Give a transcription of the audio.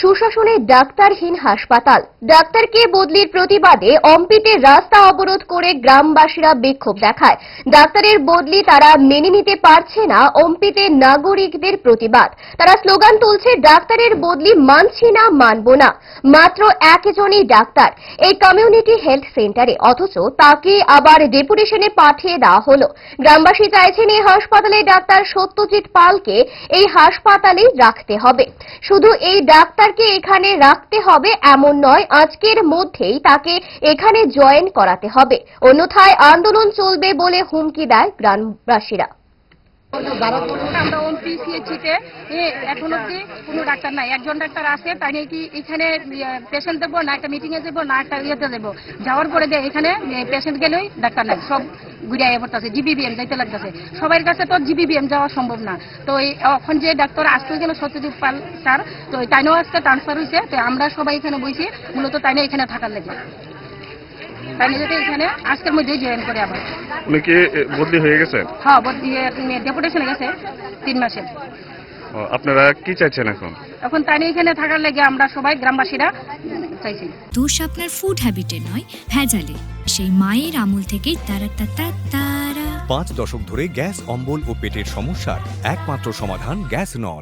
সুশাসনে ডাক্তারহীন হাসপাতাল। ডাক্তারকে বদলির প্রতিবাদে অম্পিতে রাস্তা অবরোধ করে গ্রামবাসীরা বিক্ষোভ দেখায়। ডাক্তারের বদলি তারা মেনে নিতে পারছে না অম্পিতে নাগরিকদের প্রতিবাদ। তারা স্লোগান তুলছে, ডাক্তারের বদলি মানছি না, মানব না। মাত্র একজনই ডাক্তার এই কমিউনিটি হেলথ সেন্টারে অথচ তাকে আবার ডেপুটেশনে পাঠিয়ে দেওয়া হলো। গ্রামবাসী চাইছেন এই হাসপাতালে ডাক্তার সত্যজিৎ পালকে এই হাসপাতালেই রাখতে হবে। শুধু এই ডাক্তারকে এখানে রাখতে হবে এমন নয়, আজকের মধ্যেই তাকে এখানে জয়েন করাতে হবে। অন্যথায় আন্দোলন চলবে বলে হুমকি দেয় গ্রামবাসীরা। আমরা ওমপি এখন অব্দি কোনো ডাক্তার নাই। একজন ডাক্তার আছে, তাই এখানে পেশেন্ট দেবো, না একটা মিটিং এ যাব না একটা ইয়েতে যাওয়ার পরে এখানে পেশেন্ট গেলেই, ডাক্তার নাই। সব ঘুরিয়ে পড়তেছে জিবিবিএম যাইতে লাগতেছে। সবার কাছে তো জিবিবিএম যাওয়া সম্ভব না। তো এখন যে ডাক্তার আসতে গেল সত্যজিৎ পাল স্যার, তো তাইনেও আজকে ট্রান্সফার হয়েছে তো আমরা সবাই এখানে বসি মূলত তাইনে এখানে থাকার লেগে। তাইনে যদি এখানে আজকের মধ্যেই জয়েন করে আবার। উনি কি বদলি হয়ে গেছে? হ্যাঁ ডেপুটেশনে গেছে তিন মাসের ও, আপনারা কি চাইছেন এখন? এখন তাই এখানে থাকার লেগে আমরা সবাই গ্রামবাসীরা চাইছি। দোষ আপনার ফুড হ্যাবিটে নয় ভেজালে। সেই মায়ের আমল থেকেই তারা তা তা তারা পাঁচ দশক ধরে গ্যাস অম্বল ও পেটের সমস্যার একমাত্র সমাধান গ্যাস নল।